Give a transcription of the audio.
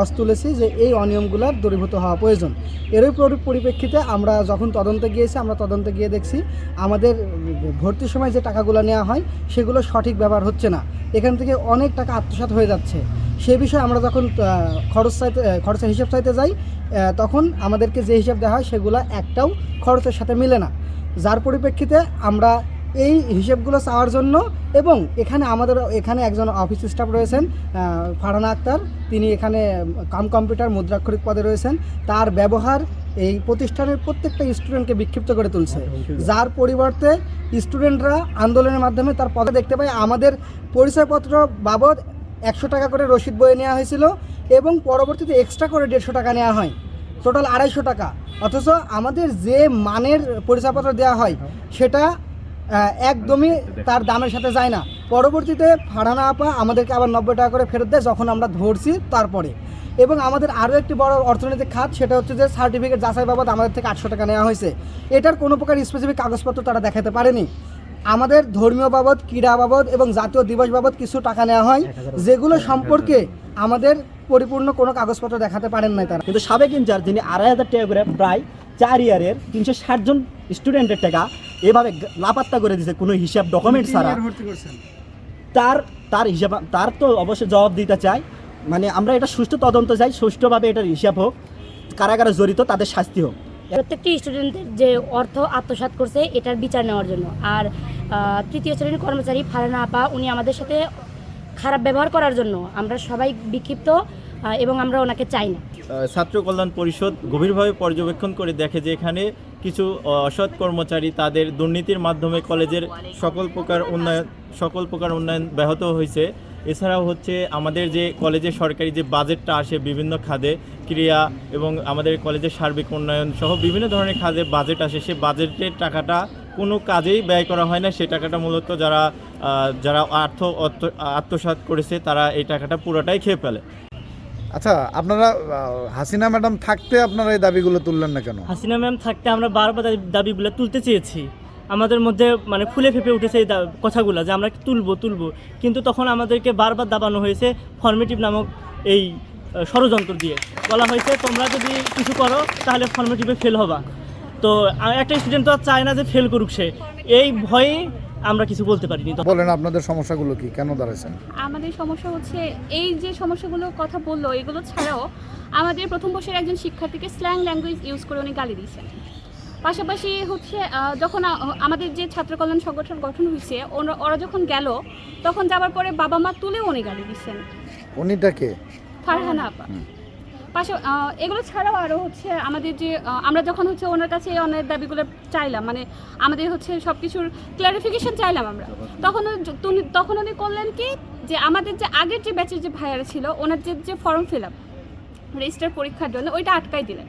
আওয়াজ তুলেছি যে এই অনিয়মগুলোর দূরীভূত হওয়া প্রয়োজন। এরই পরিপ্রেক্ষিতে আমরা যখন তদন্তে গিয়েছি, আমরা তদন্তে গিয়ে দেখছি আমাদের ভর্তির সময় যে টাকাগুলো নেওয়া হয়, সেগুলো সঠিক ব্যবহার হচ্ছে না। এখান থেকে অনেক টাকা আত্মসাৎ হয়ে যাচ্ছে। সে বিষয়ে আমরা যখন খরচ চাইতে, খরচের হিসাব চাইতে যাই তখন আমাদেরকে যে হিসাব দেওয়া হয়, সেগুলো একটাও খরচের সাথে মিলে না। যার পরিপ্রেক্ষিতে আমরা এই হিসেবগুলো চাওয়ার জন্য এবং এখানে আমাদের এখানে একজন অফিস স্টাফ রয়েছেন ফারহানা আক্তার। তিনি এখানে কাম কম্পিউটার মুদ্রাক্ষরিক পদে রয়েছেন। তার ব্যবহার এই প্রতিষ্ঠানের প্রত্যেকটা স্টুডেন্টকে বিক্ষিপ্ত করে তুলছে। যার পরিবর্তে স্টুডেন্টরা আন্দোলনের মাধ্যমে তার পদে দেখতে পায় আমাদের পরিচয়পত্র বাবদ একশো টাকা করে রসিদ বয়ে নেওয়া হয়েছিল এবং পরবর্তীতে এক্সট্রা করে দেড়শো টাকা নেওয়া হয়। টোটাল আড়াইশো টাকা। অথচ আমাদের যে মানের পরিচয়পত্র দেওয়া হয় সেটা আহ, একদমই তার দামের সাথে যায় না। পরবর্তীতে ফাড়ানা আপা আমাদেরকে আবার নব্বই টাকা করে ফেরত দেয়, যখন আমরা ধরছি তারপরে। এবং আমাদের আরও একটি বড় অর্থনৈতিক খাত, সেটা হচ্ছে যে সার্টিফিকেট যাচাই বাবদ আমাদের থেকে আটশো টাকা নেওয়া হয়েছে। এটার কোনো প্রকার স্পেসিফিক কাগজপত্র তারা দেখাতে পারেনি। আমাদের ধর্মীয় বাবদ, ক্রীড়া বাবদ এবং জাতীয় দিবস বাবদ কিছু টাকা নেওয়া হয়, যেগুলো সম্পর্কে আমাদের পরিপূর্ণ কোনো কাগজপত্র দেখাতে পারেন নাই তারা। কিন্তু সাবেক ইনচার্জ, যিনি আড়াই হাজার টাকা করে প্রায় চার ইয়ারের তিনশো ষাট জন স্টুডেন্টের টাকা এভাবে লাপাত্তা করে দিয়েছে কোনো হিসাব ডকুমেন্ট ছাড়া। তার তার হিসাব তার তো অবশ্যই জবাব দিতে চাই মানে আমরা এটা সুষ্ঠু তদন্ত চাই সুষ্ঠুভাবে এটার হিসাব হোক কারা কারা জড়িত তাদের শাস্তি হোক। প্রত্যেকটি স্টুডেন্টের যে অর্থ আত্মসাৎ করছে এটার বিচার নেওয়ার জন্য। আর তৃতীয় শ্রেণির কর্মচারী ফারানা আপা উনি আমাদের সাথে খারাপ ব্যবহার করার জন্য। আমরা সবাই বিক্ষিপ্ত এবং আমরা ওনাকে চাই না। ছাত্র কল্যাণ পরিষদ গভীরভাবে পর্যবেক্ষণ করে দেখে যে এখানে কিছু অসৎ কর্মচারী তাদের দুর্নীতির মাধ্যমে কলেজের সকল প্রকার উন্নয়ন, সকল প্রকার উন্নয়ন ব্যাহত হয়েছে। এছাড়াও হচ্ছে আমাদের যে কলেজে সরকারি যে বাজেটটা আসে বিভিন্ন খাদে ক্রিয়া এবং আমাদের কলেজের সার্বিক উন্নয়ন সহ বিভিন্ন ধরনের খাদে বাজেট আসে, সে বাজেটের টাকাটা কোনো কাজেই ব্যয় করা হয় না। সে টাকাটা মূলত যারা যারা আর্থ আত্মসাৎ করেছে তারা এই টাকাটা পুরোটাই খেয়ে ফেলে। আচ্ছা আপনারা হাসিনা ম্যাডাম থাকতে আপনারা এই দাবিগুলো তুললেন না কেন? হাসিনা ম্যাম থাকতে আমরা বারবার দাবিগুলো তুলতে চেয়েছি। আমাদের মধ্যে মানে ফুলে ফেপে উঠেছে এই কথাগুলো যে আমরা তুলবো তুলবো। কিন্তু তখন আমাদেরকে বারবার দাবানো হয়েছে ফর্মেটিভ নামক এই ষড়যন্ত্র দিয়ে। বলা হয়েছে, তোমরা যদি কিছু করো, তাহলে ফর্মেটিভে ফেল হবা। তো একটা স্টুডেন্ট তো আর চায় না যে ফেল করুক সে। এই ভয়ে আমরা কিছু বলতে পারিনি। বলেন আপনাদের সমস্যাগুলো কি? কেন দাঁড়াইছেন? আমাদের সমস্যা হচ্ছে এই যে সমস্যাগুলোর কথা বলল এগুলো ছাড়াও আমাদের প্রথম বর্ষের একজন শিক্ষার্থীকে স্ল্যাং ল্যাঙ্গুয়েজ ইউজ করে উনি গালি দিয়েছেন। পাশাপাশি হচ্ছে যখন আমাদের যে ছাত্র কল্যাণ সংগঠন গঠন হয়েছে ওরা ওরা যখন গেল তখন যাওয়ার পরে বাবা মা তুলেও উনি গালি দিচ্ছেন উনিটাকে ফারহানা আপা। পাশা এগুলো ছাড়াও আরও হচ্ছে আমাদের যে আমরা যখন হচ্ছে ওনার কাছে অনেক দাবিগুলো চাইলাম মানে আমাদের হচ্ছে সব কিছুর ক্লারিফিকেশন চাইলাম আমরা, তখন তখন উনি করলেন কি যে আমাদের যে আগের যে ব্যাচের যে ভাইয়ারা ছিল, ওনার যে যে ফর্ম ফিল আপ রেজিস্টার পরীক্ষার জন্য ওইটা আটকাই দিলেন।